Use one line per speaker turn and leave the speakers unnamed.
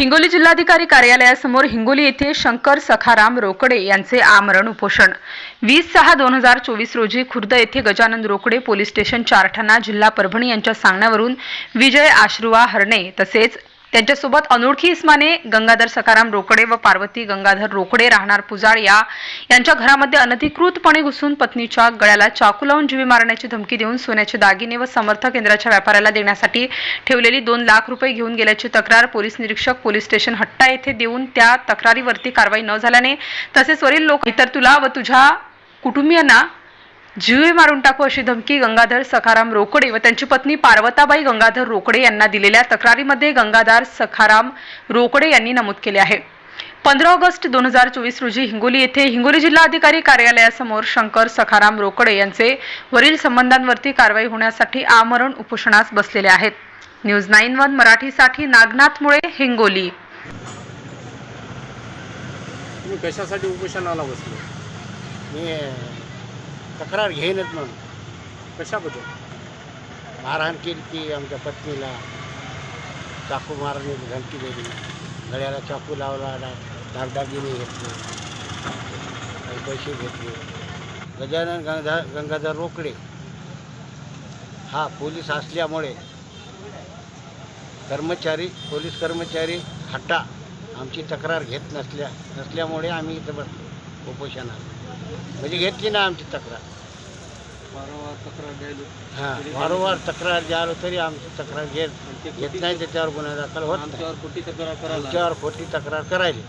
हिंगोली जिल्हाधिकारी कार्यालयासमोर हिंगोली येथे शंकर सखाराम रोकडे यांचे आमरण उपोषण. वीस सहा दोन हजार चोवीस रोजी खुर्द येथे गजानन रोकडे पोलीस स्टेशन चारठाणा जिल्हा परभणी यांच्या सांगण्यावरून विजय आश्रुवा हरणे तसेच त्यांच्यासोबत अनोळखी इस्माने गंगाधर सकाराम रोकडे व पार्वती गंगाधर रोकडे राहणार पुजाळ या यांच्या घरामध्ये अनधिकृतपणे घुसून पत्नीच्या गळ्याला चाकू लावून जीवे मारण्याची धमकी देऊन सोन्याचे दागिने व समर्थ केंद्राच्या व्यापाऱ्याला देण्यासाठी ठेवलेली दोन लाख रुपये घेऊन गेल्याची तक्रार पोलीस निरीक्षक पोलीस स्टेशन हट्टा येथे देऊन त्या तक्रारीवरती कारवाई न झाल्याने तसेच वरील लोक इतर तुला व तुझ्या कुटुंबियांना जीवे मारून टाकू अशी धमकी गंगाधर सखाराम रोकडे व त्यांची पत्नी पार्वताबाई गंगाधर रोकडे यांना दिलेल्या तक्रारीमध्ये गंगाधर सखाराम रोकडे यांनी नमूद केले आहे. पंधरा ऑगस्ट दोन हजार चोवीस रोजी हिंगोली येथे हिंगोली जिल्हाधिकारी कार्यालयासमोर शंकर सखाराम रोकडे यांचे वरील संबंधांवरती कारवाई होण्यासाठी आमरण उपोषणास बसलेले आहेत. न्यूज नाईन वन मराठीसाठी नागनाथ मुळे हिंगोली.
कशासाठी उपोषणाला बसले?
मी तक्रार घेईनच म्हणून.
कशाबद्दल?
मारहाण केली ती आमच्या पत्नीला. चाकू मारणे धमकी दिली. गळ्याला चाकू लावला दागदागिने घेतले. काही पैसे घेतले. गजानन गंगा गंगाधर रोकडे. हा पोलीस असल्यामुळे कर्मचारी पोलीस कर्मचारी हट्टा आमची तक्रार घेत नसल्या नसल्यामुळे आम्ही इथं बस उपोषणाला. म्हणजे घेतली ना आमची तक्रार. हां वारंवार तक्रार द्यालो तरी आमची तक्रार घेत घेत नाही त्याच्यावर गुन्हा दाखल होत नाही.
आमच्यावर खोटी तक्रार करायला
आमच्यावर खोटी तक्रार करायली.